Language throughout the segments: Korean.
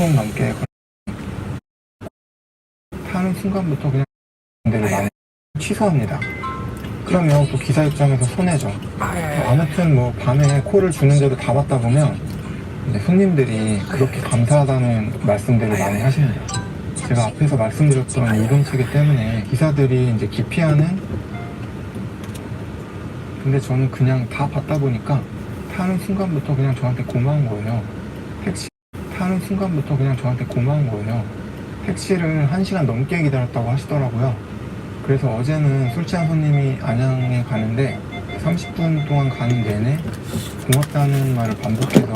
30분 넘게 타는 순간부터 그냥 데를 많이 취소합니다. 그러면 또 기사 입장에서 손해죠. 아무튼 뭐 밤에 콜을 주는데도 다 받다 보면 이제 손님들이 그렇게 감사하다는 말씀들을 많이 하십니다. 제가 앞에서 말씀드렸던 이동치기 때문에 기사들이 이제 기피하는 근데 저는 그냥 다 받다 보니까 타는 순간부터 그냥 저한테 고마운 거예요. 택시 타는 순간부터 그냥 저한테 고마운 거예요. 택시를 1시간 넘게 기다렸다고 하시더라고요. 그래서 어제는 술 취한 손님이 안양에 가는데 30분 동안 가는 내내 고맙다는 말을 반복해서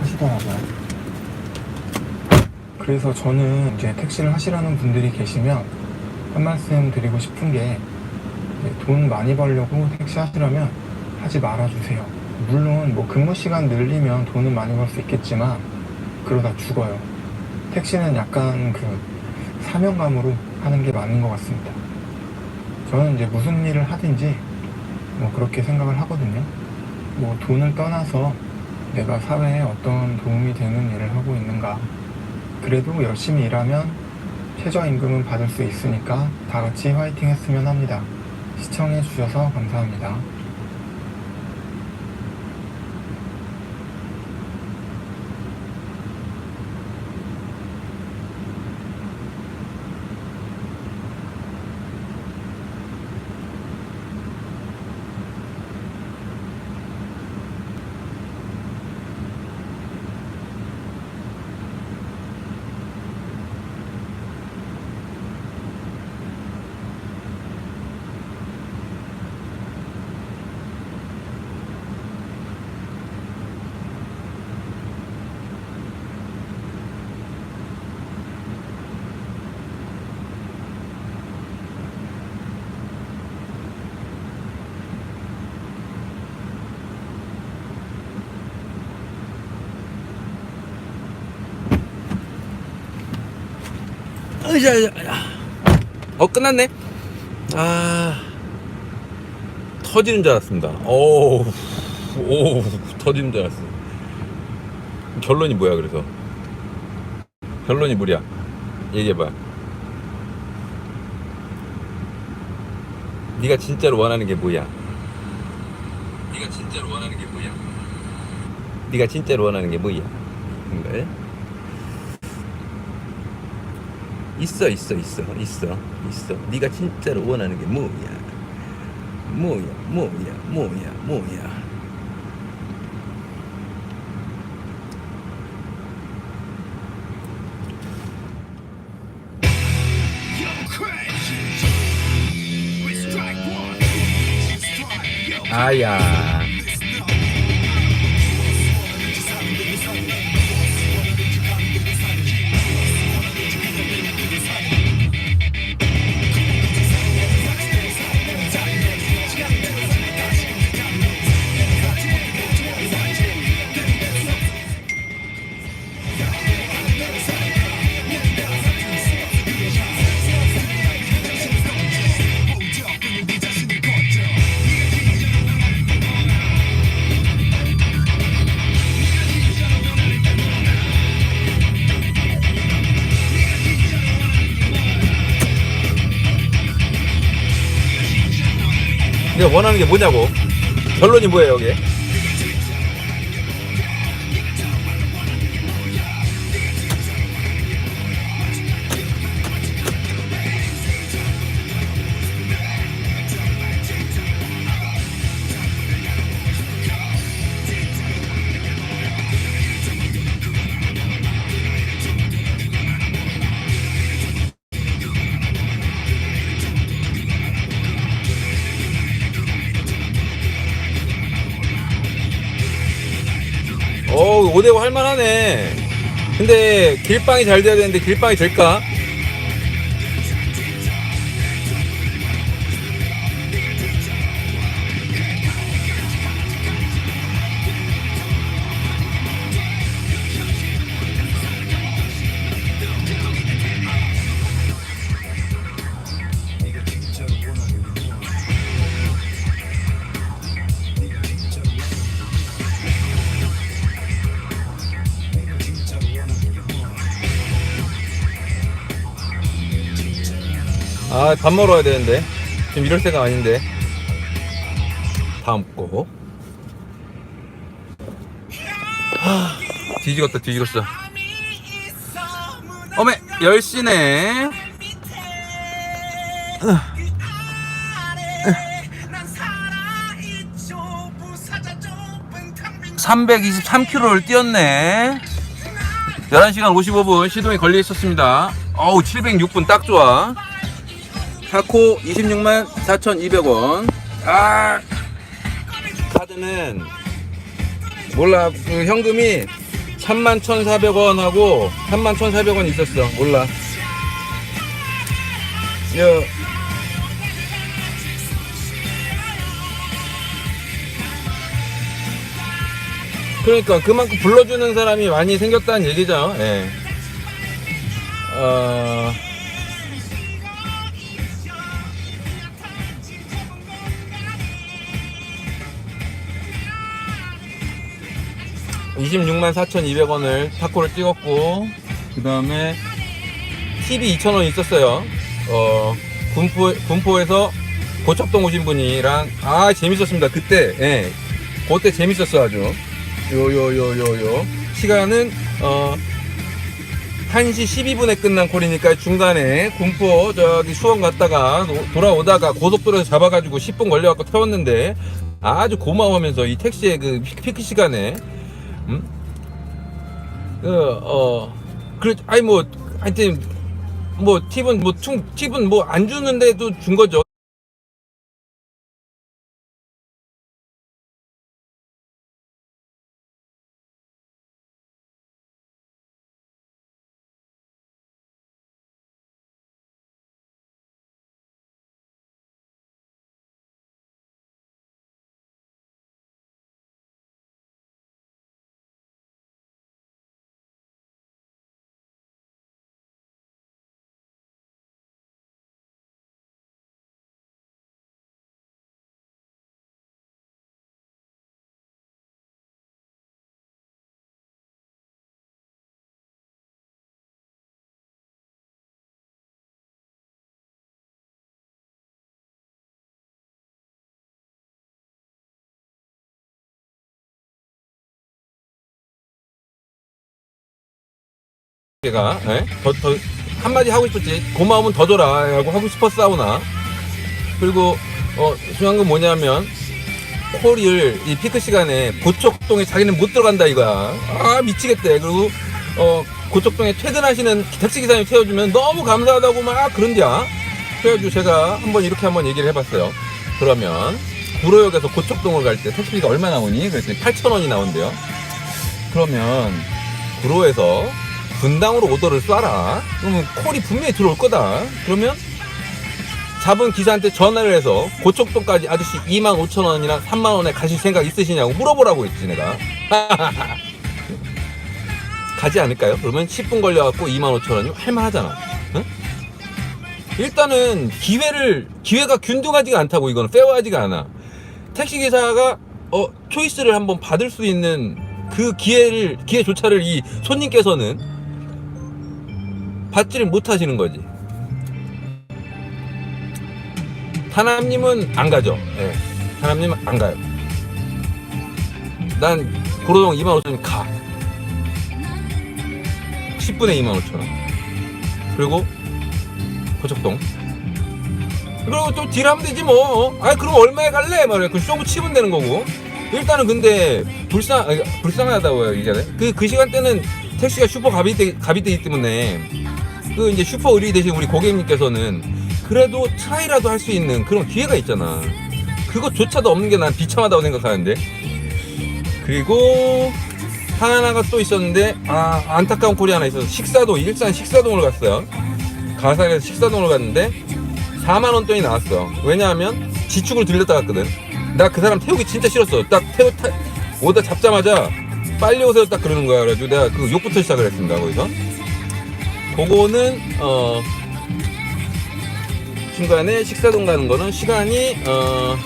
하시더라고요. 그래서 저는 이제 택시를 하시라는 분들이 계시면 한 말씀 드리고 싶은 게 돈 많이 벌려고 택시 하시려면 하지 말아주세요. 물론 뭐 근무 시간 늘리면 돈은 많이 벌 수 있겠지만 그러다 죽어요. 택시는 약간 그 사명감으로 하는 게 맞는 것 같습니다. 저는 이제 무슨 일을 하든지 뭐 그렇게 생각을 하거든요. 뭐 돈을 떠나서 내가 사회에 어떤 도움이 되는 일을 하고 있는가. 그래도 열심히 일하면 최저임금은 받을 수 있으니까 다 같이 화이팅 했으면 합니다. 시청해 주셔서 감사합니다. 으자, 으자. 어 끝났네. 아 터지는 줄 알았습니다. 오, 오 터지는 줄 알았어. 결론이 뭐야 그래서? 결론이 뭐야? 얘기해봐. 네가 진짜로 원하는 게 뭐야? 네가 진짜로 원하는 게 뭐야? 네가 진짜로 원하는 게 뭐야? 그래? 있어 있어 있어 있어 있어. 네가 진짜로 원하는 게 뭐야? 뭐야 뭐야 뭐야 뭐야? 아야 네가 원하는 게 뭐냐고. 결론이 뭐예요 여기 어 5대5 할만하네 근데 길빵이 잘 돼야 되는데 길빵이 될까? 아, 밥 와야 되는데. 지금 이럴 때가 아닌데. 다음 거. 하, 뒤지겠다, 뒤지겠어. 어메, 10시네. 323km를 뛰었네. 11시간 55분 시동이 걸려 있었습니다. 어우, 706분 딱 좋아. 타코 26만 4,200원. 아, 카드는 몰라. 그 현금이 3만 1,400원하고 3만 1,400원 있었어. 몰라. 여, 그러니까 그만큼 불러주는 사람이 많이 생겼다는 얘기죠. 예. 어, (26만 4,200원을) 타코를 찍었고 그 다음에 TV 2,000원 있었어요. 어 군포 군포에서 고척동 오신 분이랑 아 재밌었습니다. 그때 예. 그때 재밌었어 아주. 요요요요요. 시간은 어 1시 12분에 끝난 콜이니까 중간에 군포 저기 수원 갔다가 노- 돌아오다가 고속도로에서 잡아가지고 10분 걸려갖고 태웠는데 아주 고마워하면서 이 택시의 그 피- 피크 시간에 음? 그어 그래 아니 뭐 하여튼 뭐 팁은 뭐 충 팁은 뭐 안 주는데도 준 거죠. 제가 예? 더, 더 한마디 하고 싶었지. 고마우면 더 줘라. 하고 싶었어 사우나. 그리고 어 중요한 건 뭐냐면 콜을 이 피크 시간에 고척동에 자기는 못 들어간다 이거야. 아 미치겠대. 그리고 어 고척동에 퇴근하시는 택시 기사님 태워주면 너무 감사하다고 막 그런디야. 그래가지고 제가 한번 이렇게 한번 얘기를 해봤어요. 그러면 구로역에서 고척동을 갈 때 택시비가 얼마 나오니? 그랬더니 8,000원이 나온대요. 그러면 구로에서 분당으로 오더를 쏴라. 그러면 콜이 분명히 들어올 거다. 그러면 잡은 기사한테 전화를 해서 고척동까지 아저씨 2만 5천 원이나 3만 원에 가실 생각 있으시냐고 물어보라고 했지 내가. 가지 않을까요? 그러면 10분 걸려갖고 2만 5천 원이면 할만하잖아. 응? 일단은 기회를 기회가 균등하지가 않다고 이거는 페어하지가 않아. 택시 기사가 어 초이스를 한번 받을 수 있는 그 기회를 기회조차를 이 손님께서는 받지를 못하시는 거지. 하나님은 안 가죠. 예. 하나님은 안 가요. 난 고로동 2만 5천 원 가. 10분에 2만 5천 원. 그리고 고척동. 그리고 또 딜하면 되지 뭐. 아 그럼 얼마에 갈래? 말이야. 그 쇼부 치면 되는 거고. 일단은 근데 불쌍 아니, 불쌍하다고 얘기하네. 그그 시간 대는 택시가 슈퍼 갑이되기 갑이되기 때문에 그 이제 슈퍼 의리 대신 우리 고객님께서는 그래도 트라이라도 할 수 있는 그런 기회가 있잖아. 그것조차도 없는 게 난 비참하다고 생각하는데. 그리고 하나가 또 있었는데 아 안타까운 꼴이 하나 있어서 식사동 일산 식사동을 갔어요. 가사에서 식사동을 갔는데 4만 원 돈이 나왔어. 왜냐하면 지축을 들렸다 갔거든. 나 그 사람 태우기 진짜 싫었어. 딱 태우 타, 오다 잡자마자 빨리 오세요 딱 그러는 거야. 그래가지고 내가 그 욕부터 시작을 했습니다. 거기서. 그거는 어 중간에 식사동 가는 거는 시간이 어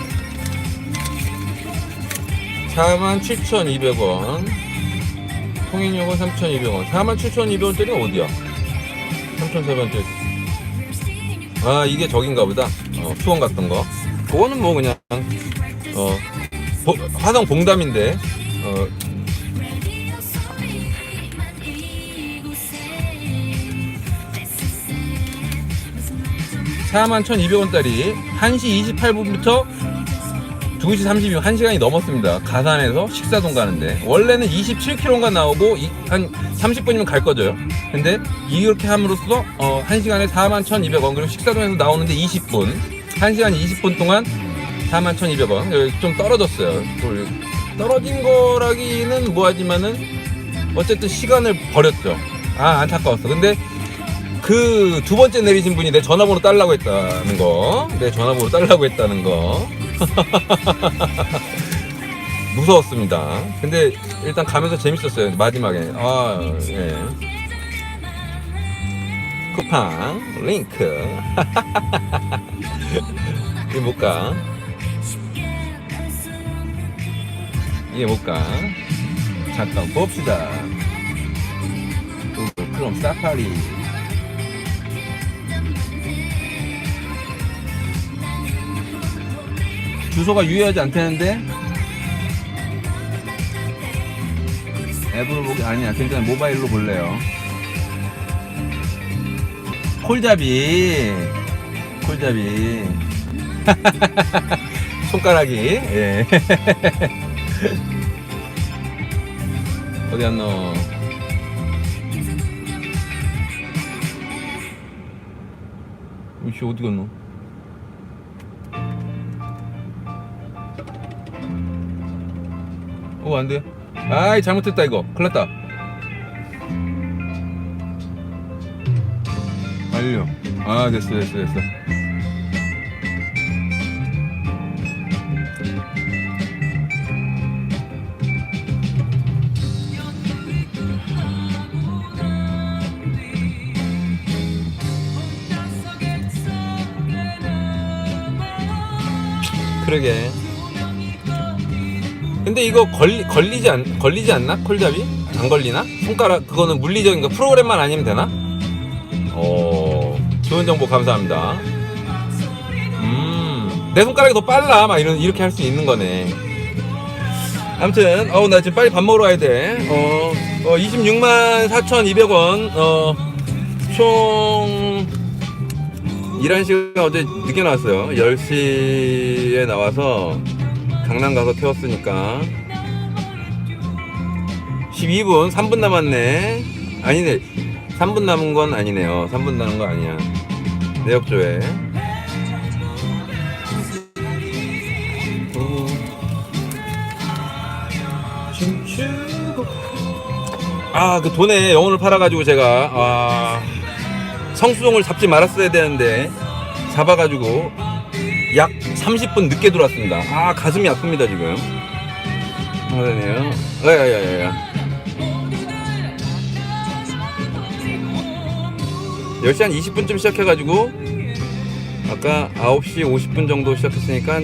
47,200원. 통행료가 3,200원. 47,200원짜리 어디야? 3,400원짜리. 아 이게 저긴가 보다. 어, 수원 갔던 거. 그거는 뭐 그냥 어 보- 화성 봉담인데 어 41,200원짜리 1시 28분부터 2시 32분 1시간이 넘었습니다. 가산에서 식사동 가는데 원래는 27km가 나오고 이- 한 30분이면 갈 거죠. 근데 이렇게 함으로써 어, 1시간에 41,200원 그리고 식사동에서 나오는데 20분 1시간 20분 동안 41,200원 좀 떨어졌어요. 또 떨어진 거라기는 뭐하지만은 어쨌든 시간을 버렸죠. 아 안타까웠어. 근데 그 두 번째 내리신 분이 내 전화번호 딸라고 했다는 거, 내 전화번호 딸라고 했다는 거. 무서웠습니다. 근데 일단 가면서 재밌었어요. 마지막에. 아, 예. 쿠팡, 링크. 이게 뭘까? 이게 뭘까? 잠깐 봅시다. 구글 크롬 사파리. 주소가 유효하지 않다는데? 앱으로 보기 아니야. 괜찮아. 모바일로 볼래요. 콜잡이. 콜잡이. 손가락이. 예. 어디 갔노 이씨 어디 갔노 어, 안 돼. 아이, 잘못했다, 이거. 큰일 났다. 완료. 아, 됐어, 됐어, 됐어. 그러게. 근데 이거 걸리, 걸리지 않, 걸리지 않나? 콜잡이? 안 걸리나? 손가락, 그거는 물리적인 거 프로그램만 아니면 되나? 어, 좋은 정보 감사합니다. 음, 내 손가락이 더 빨라. 막 이런, 이렇게 할 수 있는 거네. 아무튼, 어우, 나 지금 빨리 밥 먹으러 가야 돼. 어, 어 26만 4,200원, 어, 총, 일한 시간 어제 늦게 나왔어요. 10시에 나와서, 강남 가서 태웠으니까. 12분 3분 남았네. 아니네. 3분 남은 건 아니네요. 3분 남은 거 아니야. 내역조회. 아 그 돈에 영혼을 팔아가지고 제가 아 성수동을 잡지 말았어야 되는데 잡아가지고 약 30분 늦게 들어왔습니다. 아 가슴이 아픕니다 지금. 아 되네요. 야야야야. 10시 한 20분쯤 시작해가지고 아까 9시 50분 정도 시작했으니까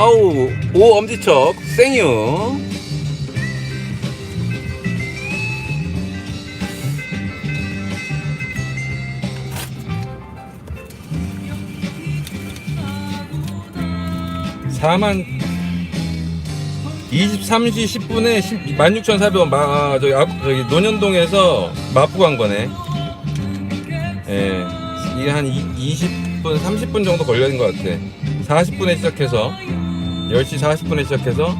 아우 오 엄지척 생유 사만 23시 10분에 16,400원 마 저기 앞 저기 논현동에서 마포 간 거네. 예. 이게 한 20분 30분 정도 걸리는 것 같아. 40분에 시작해서 10시 40분에 시작해서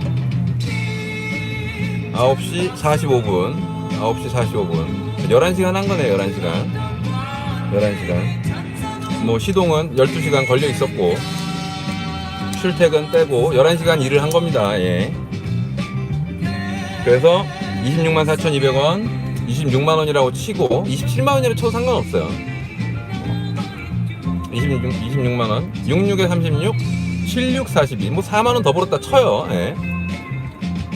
9시 45분 9시 45분. 11시간 한 거네 11시간. 11시간. 뭐 시동은 12시간 걸려 있었고 출퇴근 빼고 11시간 일을 한 겁니다 예. 그래서 26만 4,200원 26만 원이라고 치고 27만 원이라고 쳐도 상관없어요. 26, 26만 원. 66에 36 76 42 뭐 4만 원 더 벌었다 쳐요 예.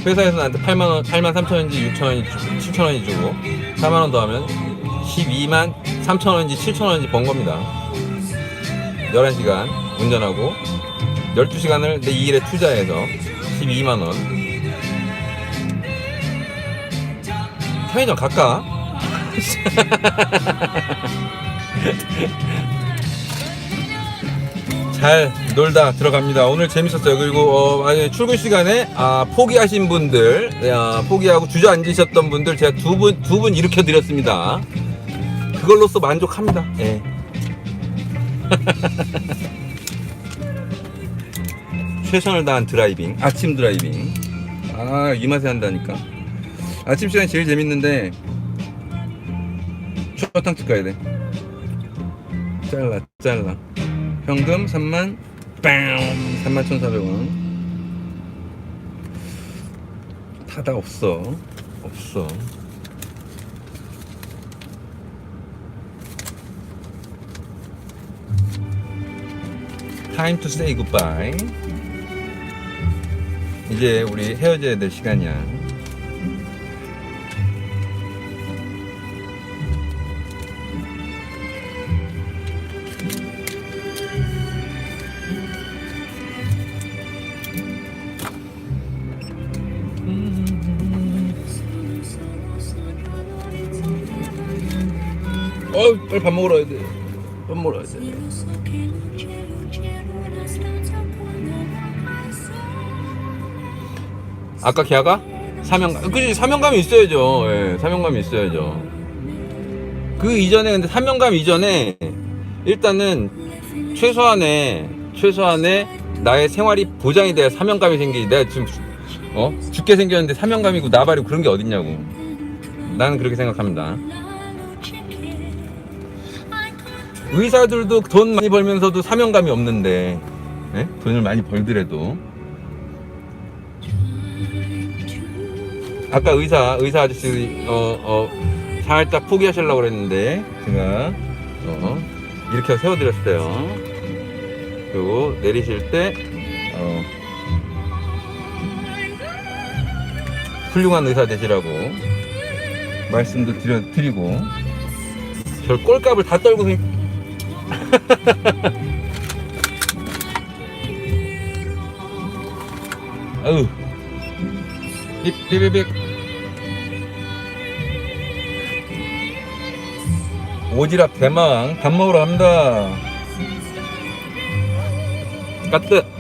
회사에서 나한테 8만 원 8만 3천 원인지 6천 원인지 7천 원인지 주고 4만 원 더 하면 12만 3천 원인지 7천 원인지 번 겁니다 11시간 운전하고 12시간을 내 이 일에 투자해서 12만원 편의점 갈까? 잘 놀다 들어갑니다. 오늘 재밌었어요. 그리고 어, 출근 시간에 아, 포기하신 분들, 아, 포기하고 주저앉으셨던 분들 제가 두 분 두 분 일으켜 드렸습니다. 그걸로써 만족합니다. 예. 최선을 다한 드라이빙, 아침 드라이빙. 아, 이 맛에 한다니까. 아침 시간이 제일 재밌는데 추어탕집 가야 돼. 잘라, 잘라. 현금 3만 빵! 3만 1,400원. 타다 없어. 없어. Time to say goodbye. 이제 우리 헤어져야 될 시간이야 빨리 밥 먹으러 가야 돼 밥 먹으러 가야 돼. 아까 걔가 사명감 그지 사명감이 있어야죠. 예 사명감이 있어야죠. 그 이전에 근데 사명감 이전에 일단은 최소한의 최소한의 나의 생활이 보장이 돼야 사명감이 생기지. 내가 지금 어? 죽게 생겼는데 사명감이고 나발이고 그런 게 어딨냐고. 나는 그렇게 생각합니다 의사들도 돈 많이 벌면서도 사명감이 없는데 예? 돈을 많이 벌더라도. 아까 의사 의사 아저씨 어, 어, 살짝 포기하시려고 그랬는데 제가 어, 이렇게 세워드렸어요. 그리고 내리실 때 어, 훌륭한 의사 되시라고 말씀도 드려, 드리고. 저 꼴값을 다 떨고 생... 아우. 삐삐삐삐 오지랖 대망 밥 먹으러 갑니다. 까뜨